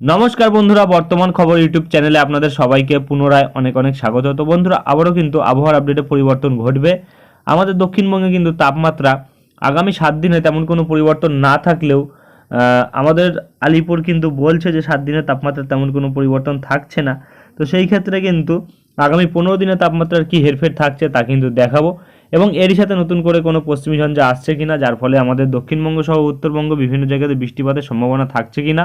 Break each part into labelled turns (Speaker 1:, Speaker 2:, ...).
Speaker 1: নমস্কার বন্ধুরা, বর্তমান খবর ইউটিউব চ্যানেলে আপনাদের সবাইকে পুনরায় অনেক অনেক স্বাগত। তো বন্ধুরা, আবারও কিন্তু আবহাওয়ার আপডেটে পরিবর্তন ঘটবে। আমাদের দক্ষিণবঙ্গে কিন্তু তাপমাত্রা আগামী সাত দিনে তেমন কোনো পরিবর্তন না থাকলেও আমাদের আলিপুর কিন্তু বলছে যে সাত দিনের তাপমাত্রা তেমন কোনো পরিবর্তন থাকছে না। তো সেই ক্ষেত্রে কিন্তু আগামী পনেরো দিনের তাপমাত্রার কী হেরফের থাকছে তা কিন্তু দেখাবো। এবং এরই সাথে নতুন করে কোনো পশ্চিমী ঝঞ্ঝা আসছে কিনা, যার ফলে আমাদের দক্ষিণবঙ্গ সহ উত্তরবঙ্গ বিভিন্ন জায়গাতে বৃষ্টিপাতের সম্ভাবনা থাকছে কিনা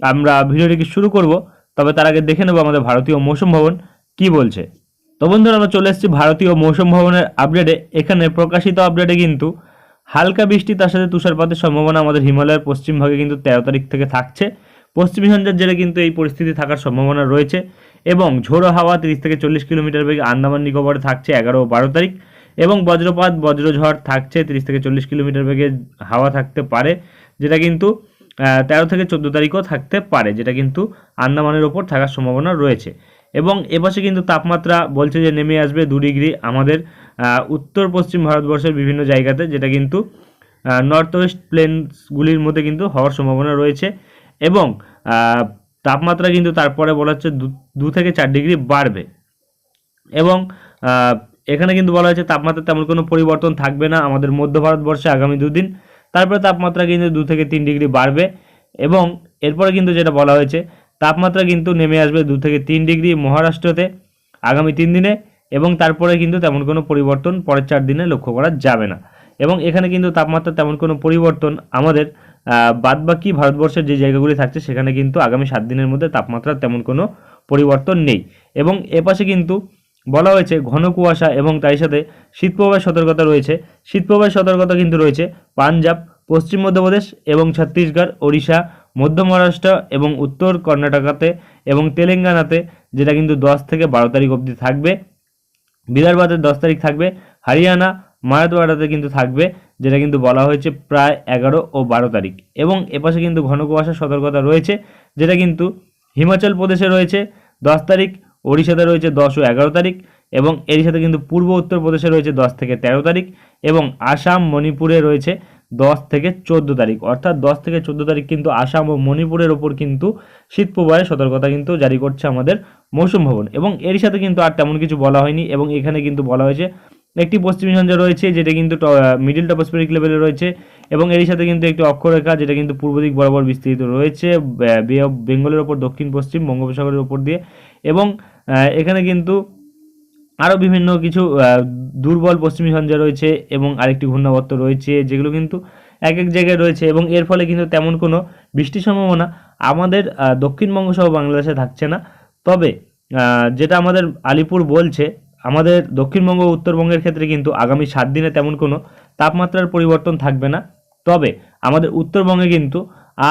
Speaker 1: আমরা ভিডিওটিকে শুরু করব? তবে তার আগে দেখে নেব আমাদের ভারতীয় মৌসুম ভবন কি বলছে। তো বন্ধুরা, আমরা চলে এসেছি ভারতীয় মৌসুম ভবনের আপডেটে এখানে প্রকাশিত আপডেটে কিন্তু হালকা বৃষ্টি, তার সাথে তুষারপাতের সম্ভাবনা আমাদের হিমালয়ের পশ্চিম ভাগে কিন্তু তেরো তারিখ থেকে থাকছে। পশ্চিম ঝঞ্ঝার জেলে কিন্তু এই পরিস্থিতি থাকার সম্ভাবনা রয়েছে এবং ঝোড়ো হাওয়া তিরিশ থেকে চল্লিশ কিলোমিটার বেগে আন্দামান নিকোবরে থাকছে এগারো ও বারো তারিখ এবং বজ্রপাত, বজ্রঝড় থাকছে তিরিশ থেকে চল্লিশ কিলোমিটার বেগে হাওয়া থাকতে পারে, যেটা কিন্তু তেরো থেকে চোদ্দ তারিখও থাকতে পারে, যেটা কিন্তু আন্দামানের ওপর থাকার সম্ভাবনা রয়েছে। এবং এপাশে কিন্তু তাপমাত্রা বলছে যে নেমে আসবে দু ডিগ্রি আমাদের উত্তর পশ্চিম ভারতবর্ষের বিভিন্ন জায়গাতে, যেটা কিন্তু নর্থ ওয়েস্ট প্লেনসগুলির মধ্যে কিন্তু হওয়ার সম্ভাবনা রয়েছে। এবং তাপমাত্রা কিন্তু তারপরে বলা হচ্ছে দু থেকে চার ডিগ্রি বাড়বে। এবং এখানে কিন্তু বলা হয়েছে তাপমাত্রা তেমন কোনো পরিবর্তন থাকবে না আমাদের মধ্য ভারতবর্ষে আগামী দুদিন। তারপরে তাপমাত্রা কিন্তু দু থেকে তিন ডিগ্রি বাড়বে এবং এরপরে কিন্তু যেটা বলা হয়েছে, তাপমাত্রা কিন্তু নেমে আসবে দু থেকে তিন ডিগ্রি মহারাষ্ট্রতে আগামী তিন দিনে এবং তারপরে কিন্তু তেমন কোনো পরিবর্তন পরের চার দিনে লক্ষ্য করা যাবে না। এবং এখানে কিন্তু তাপমাত্রা তেমন কোনো পরিবর্তন আমাদের বাদবাকি ভারতবর্ষের যে জায়গাগুলি থাকছে সেখানে কিন্তু আগামী সাত দিনের মধ্যে তাপমাত্রা তেমন কোনো পরিবর্তন নেই। এবং এপাশে কিন্তু বলা হয়েছে ঘন কুয়াশা এবং তার সাথে শীতপ্রবাহের সতর্কতা রয়েছে। শীতপ্রবাহের সতর্কতা কিন্তু রয়েছে পাঞ্জাব, পশ্চিম মধ্যপ্রদেশ এবং ছত্তিশগড়, ওড়িশা, মধ্য মহারাষ্ট্র এবং উত্তর কর্ণাটকাতে এবং তেলেঙ্গানাতে, যেটা কিন্তু দশ থেকে বারো তারিখ অবধি থাকবে। বিদর্ভাতে দশ তারিখ থাকবে। হরিয়ানা, মারাঠওয়াড়াতে কিন্তু থাকবে, যেটা কিন্তু বলা হয়েছে প্রায় এগারো ও বারো তারিখ। এবং এপাশে কিন্তু ঘন কুয়াশার সতর্কতা রয়েছে, যেটা কিন্তু হিমাচল প্রদেশে রয়েছে। দশ তারিখ ওড়িশাতে রয়েছে দশ ও এগারো তারিখ এবং এর সাথে কিন্তু পূর্ব উত্তরপ্রদেশে রয়েছে দশ থেকে তেরো তারিখ এবং আসাম, মণিপুরে রয়েছে দশ থেকে চোদ্দ তারিখ। অর্থাৎ দশ থেকে চোদ্দ তারিখ কিন্তু আসাম ও মণিপুরের ওপর কিন্তু শীত প্রবাহের সতর্কতা কিন্তু জারি করছে আমাদের মৌসুম ভবন। এবং এর সাথে কিন্তু আর তেমন কিছু বলা হয়নি এবং এখানে কিন্তু বলা হয়েছে একটি পশ্চিমী ঝঞ্ঝা রয়েছে যেটা কিন্তু মিডিল টপোস্ফেরিক লেভেলে রয়েছে এবং এর সাথে কিন্তু একটি অক্ষরেখা যেটা কিন্তু পূর্ব দিক বরাবর বিস্তৃত রয়েছে, বে অফ বেঙ্গলের ওপর, দক্ষিণ পশ্চিম বঙ্গোপসাগরের ওপর দিয়ে এবং এখানে কিন্তু আরও বিভিন্ন কিছু দুর্বল পশ্চিমী ঝঞ্ঝা রয়েছে এবং আরেকটি ঘূর্ণাবর্ত রয়েছে, যেগুলো কিন্তু এক এক জায়গায় রয়েছে এবং এর ফলে কিন্তু তেমন কোনো বৃষ্টির সম্ভাবনা আমাদের দক্ষিণবঙ্গ সহ বাংলাদেশে থাকছে না। তবে যেটা আমাদের আলিপুর বলছে, আমাদের দক্ষিণবঙ্গ উত্তরবঙ্গের ক্ষেত্রে কিন্তু আগামী সাত দিনে তেমন কোনো তাপমাত্রার পরিবর্তন থাকবে না। তবে, আমাদের উত্তরবঙ্গে কিন্তু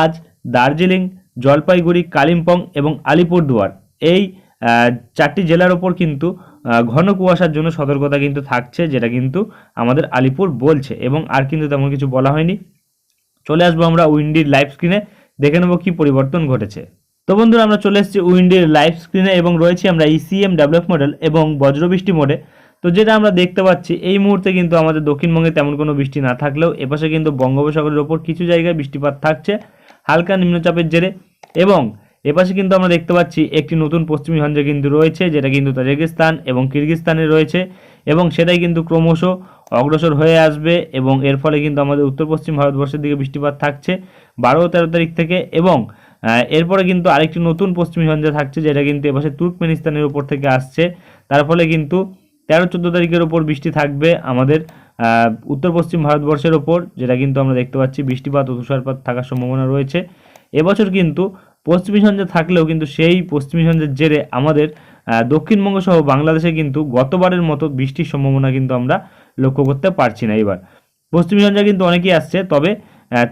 Speaker 1: আজ দার্জিলিং, জলপাইগুড়ি, কালিম্পং এবং আলিপুরদুয়ার এই চারটি জেলার ওপর কিন্তু ঘন কুয়াশার জন্য সতর্কতা কিন্তু থাকছে, যেটা কিন্তু আমাদের আলিপুর বলছে। এবং আর কিন্তু তেমন কিছু বলা হয়নি। চলে আসব আমরা উইন্ডির লাইভ স্ক্রিনে, দেখে নেব কী পরিবর্তন ঘটেছে। তো বন্ধুরা, আমরা চলে এসেছি উইন্ডির লাইভ স্ক্রিনে এবং রয়েছি আমরা ইসিএম ডেভেলপ মডেল এবং বজ্রবৃষ্টি মোডে তো যেটা আমরা দেখতে পাচ্ছি, এই মুহূর্তে কিন্তু আমাদের দক্ষিণবঙ্গে তেমন কোনো বৃষ্টি না থাকলেও এপাশে কিন্তু বঙ্গোপসাগরের ওপর কিছু জায়গায় বৃষ্টিপাত থাকছে, হালকা নিম্নচাপের জেরে। এবং এপাশে কিন্তু আমরা দেখতে পাচ্ছি একটি নতুন পশ্চিমী ঝঞ্ঝা কিন্তু রয়েছে, যেটা কিন্তু তাজিকিস্তান এবং কিরগিস্তানে রয়েছে এবং সেটাই কিন্তু ক্রমশ অগ্রসর হয়ে আসবে এবং এর ফলে কিন্তু আমাদের উত্তর পশ্চিম ভারতবর্ষের দিকে বৃষ্টিপাত থাকছে বারো তেরো তারিখ থেকে এবং এরপরে কিন্তু আরেকটি নতুন পশ্চিমী ঝঞ্ঝা থাকছে যেটা কিন্তু এপাশে তুর্কমেনিস্তানের উপর থেকে আসছে। তার ফলে কিন্তু তেরো চোদ্দ তারিখের ওপর বৃষ্টি থাকবে আমাদের উত্তর পশ্চিম ভারতবর্ষের ওপর যেটা কিন্তু আমরা দেখতে পাচ্ছি বৃষ্টিপাত ও তুষারপাত থাকার সম্ভাবনা রয়েছে। এবছর কিন্তু পশ্চিমী ঝঞ্ঝা থাকলেও কিন্তু সেই পশ্চিমী ঝঞ্ঝার জেরে আমাদের দক্ষিণবঙ্গ সহ বাংলাদেশে কিন্তু গতবারের মতো বৃষ্টির সম্ভাবনা কিন্তু আমরা লক্ষ্য করতে পারছি না এবার। পশ্চিমী ঝঞ্ঝা কিন্তু অনেকেই আসছে, তবে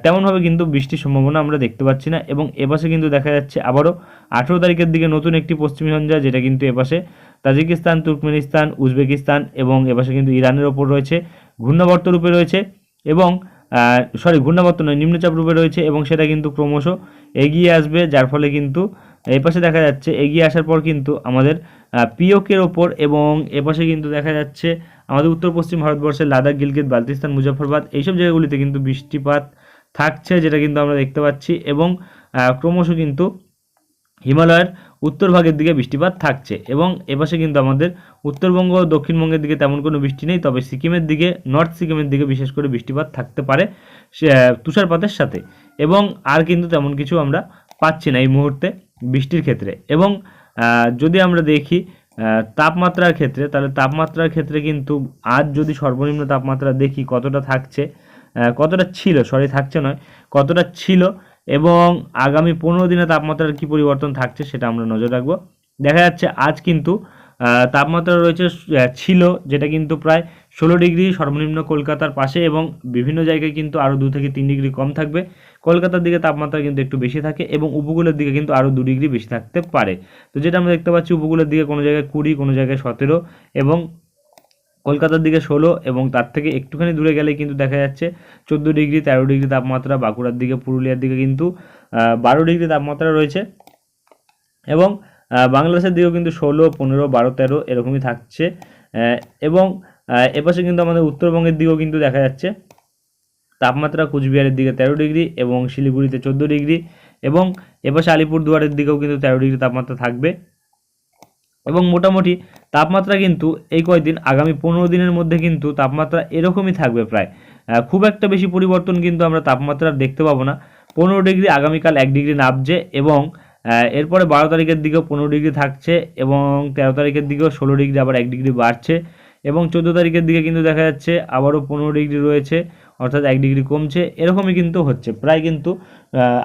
Speaker 1: তেমনভাবে কিন্তু বৃষ্টির সম্ভাবনা আমরা দেখতে পাচ্ছি না এবং এপাশে কিন্তু দেখা যাচ্ছে আবারও আঠেরো তারিখের দিকে নতুন একটি পশ্চিমী ঝঞ্ঝা যেটা কিন্তু এপাশে তাজিকিস্তান, তুর্কমেনিস্তান, উজবেকিস্তান এবং এপাশে কিন্তু ইরানের ওপর রয়েছে, ঘূর্ণাবর্ত রূপে রয়েছে এবং সরি ঘূর্ণাবর্ত নয়, নিম্নচাপ রূপে রয়েছে এবং সেটা কিন্তু ক্রমশ এগিয়ে আসবে, যার ফলে কিন্তু এপাশে দেখা যাচ্ছে, এগিয়ে আসার পর কিন্তু আমাদের পিওকের ওপর এবং এপাশে কিন্তু দেখা যাচ্ছে আমাদের উত্তর পশ্চিম ভারতবর্ষের লাদাখ, গিলগিত বালতিস্তান মুজাফরবাদ এইসব জায়গাগুলিতে কিন্তু বৃষ্টিপাত থাকছে, যেটা কিন্তু আমরা দেখতে পাচ্ছি এবং ক্রমশ কিন্তু হিমালয়ের উত্তর ভাগের দিকে বৃষ্টিপাত থাকছে এবং এপাশে কিন্তু আমাদের উত্তরবঙ্গ ও দক্ষিণবঙ্গের দিকে তেমন কোনো বৃষ্টি নেই, তবে সিকিমের দিকে, নর্থ সিকিমের দিকে বিশেষ করে বৃষ্টিপাত থাকতে পারে তুষারপাতের সাথে। এবং আর কিন্তু তেমন কিছু আমরা পাচ্ছি না এই মুহূর্তে বৃষ্টির ক্ষেত্রে। এবং যদি আমরা দেখি তাপমাত্রার ক্ষেত্রে, তাহলে তাপমাত্রার ক্ষেত্রে কিন্তু আজ যদি সর্বনিম্ন তাপমাত্রা দেখি কতটা থাকছে কতটা ছিল সরি থাকছে নয়, কতটা ছিল এবং আগামী পনেরো দিনে তাপমাত্রার কি পরিবর্তন থাকছে সেটা আমরা নজর রাখব। দেখা যাচ্ছে আজ কিন্তু তাপমাত্রা রয়েছে ছিল যেটা কিন্তু প্রায় ষোলো ডিগ্রি সর্বনিম্ন কলকাতার পাশে এবং বিভিন্ন জায়গায় কিন্তু আরও দু থেকে তিন ডিগ্রি কম থাকবে। কলকাতার দিকে তাপমাত্রা কিন্তু একটু বেশি থাকে এবং উপকূলের দিকে কিন্তু আরও দু ডিগ্রি বেশি থাকতে পারে। তো যেটা আমরা দেখতে পাচ্ছি, উপকূলের দিকে কোনো জায়গায় কুড়ি, কোনো জায়গায় সতেরো এবং কলকাতার দিকে ষোলো এবং তার থেকে একটুখানি দূরে গেলে কিন্তু দেখা যাচ্ছে চোদ্দ ডিগ্রি, তেরো ডিগ্রি তাপমাত্রা, বাঁকুড়ার দিকে, পুরুলিয়ার দিকে কিন্তু বারো ডিগ্রি তাপমাত্রা রয়েছে। এবং বাংলাদেশের দিকেও কিন্তু ষোলো, পনেরো, বারো, তেরো এরকমই থাকছে এবং এপাশে কিন্তু আমাদের উত্তরবঙ্গের দিকেও কিন্তু দেখা যাচ্ছে। তাপমাত্রা কুচবিহারের দিকে তেরো ডিগ্রি এবং শিলিগুড়িতে চোদ্দ ডিগ্রি এবং এপাশে আলিপুরদুয়ারের দিকেও কিন্তু তেরো ডিগ্রি তাপমাত্রা থাকবে। এবং মোটামুটি তাপমাত্রা কিন্তু এই কয়েকদিন আগামী পনেরো দিনের মধ্যে কিন্তু তাপমাত্রা এরকমই থাকবে প্রায়। খুব একটা বেশি পরিবর্তন কিন্তু আমরা তাপমাত্রার দেখতে পাবো না। পনেরো ডিগ্রি আগামীকাল এক ডিগ্রি নামছে এবং এরপরে বারো তারিখের দিকেও পনেরো ডিগ্রি থাকছে এবং তেরো তারিখের দিকেও ষোলো ডিগ্রি আবার এক ডিগ্রি বাড়ছে। এবং চোদ্দ তারিখের দিকে কিন্তু দেখা যাচ্ছে আবারও পনেরো ডিগ্রি রয়েছে, অর্থাৎ এক ডিগ্রি কমছে, এরকমই কিন্তু হচ্ছে। প্রায় কিন্তু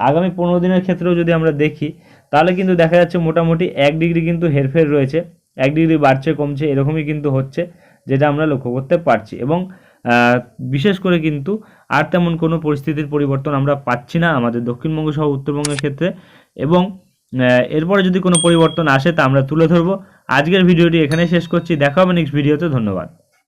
Speaker 1: আগামী পনেরো দিনের ক্ষেত্রেও যদি আমরা দেখি, তাহলে কিন্তু দেখা যাচ্ছে মোটামুটি এক ডিগ্রি কিন্তু হেরফের রয়েছে, এক ডিগ্রি বাড়ছে, কমছে, এরকমই কিন্তু হচ্ছে যেটা আমরা লক্ষ্য করতে পারছি। এবং বিশেষ করে কিন্তু আর তেমন কোনো পরিস্থিতির পরিবর্তন আমরা পাচ্ছি না আমাদের দক্ষিণবঙ্গ সহ উত্তরবঙ্গের ক্ষেত্রে। এবং এরপরে যদি কোনো পরিবর্তন আসে তা আমরা তুলে ধরবো। আজকের ভিডিওটি এখানে শেষ করছি। দেখা হবে নেক্সট ভিডিওতে ধন্যবাদ।